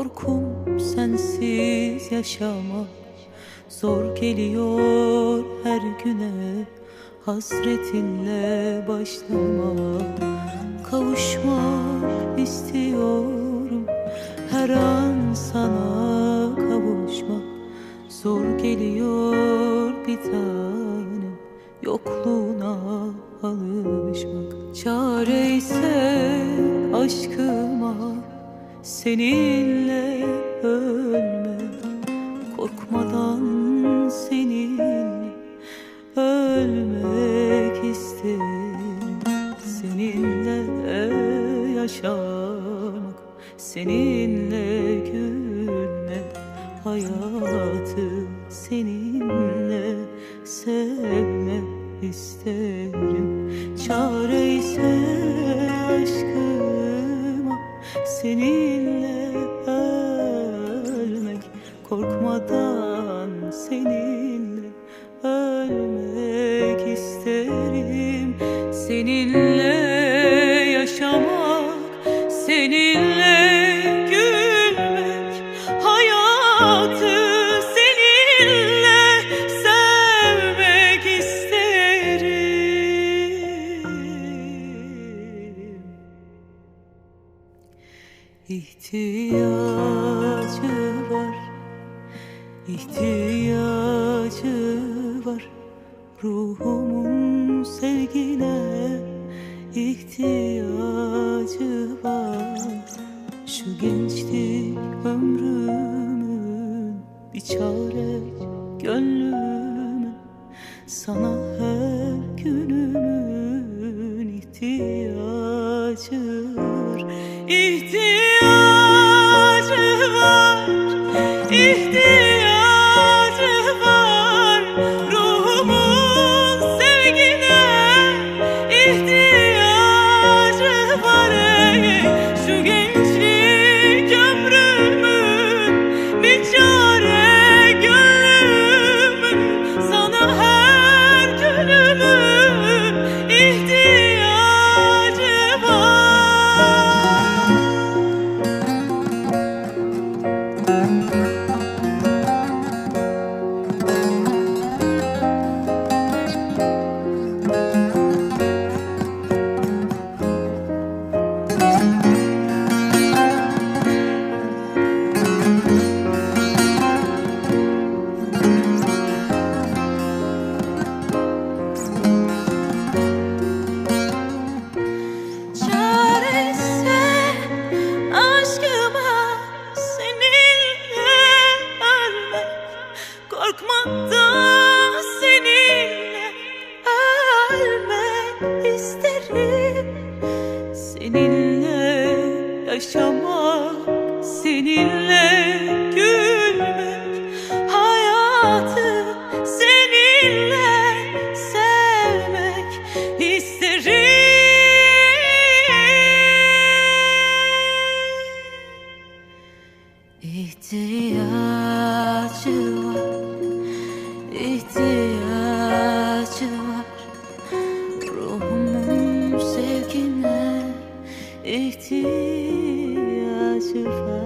Korkum sensiz yaşamak. Zor geliyor her güne. Hasretinle başlamak. Kavuşmak istiyorum. Her an sana kavuşmak. Zor geliyor bir tanem. Yokluğuna alışmak. Çare ise aşkıma Seninle ölmek Korkmadan seninle ölmek isterim. Seninle yaşamak Seninle gülmek Hayatı seninle sevmek Korkmadan seninle ölmek isterim. Seninle yaşamak Seninle gülmek Hayatı seninle sevmek isterim. İhtiyacı var, ihtiyacı var Ruhumun sevgine. İhtiyacı var. Şu gençlik ömrümün bir çare gönlümün Sana her günümün ihtiyacı var. İhtiyacı ölmek isterim. Seninle yaşamak, seninle gülmek Hayatı seninle sevmek isterim. İhtiyacı var, ihtiyacı ihtiyaç var.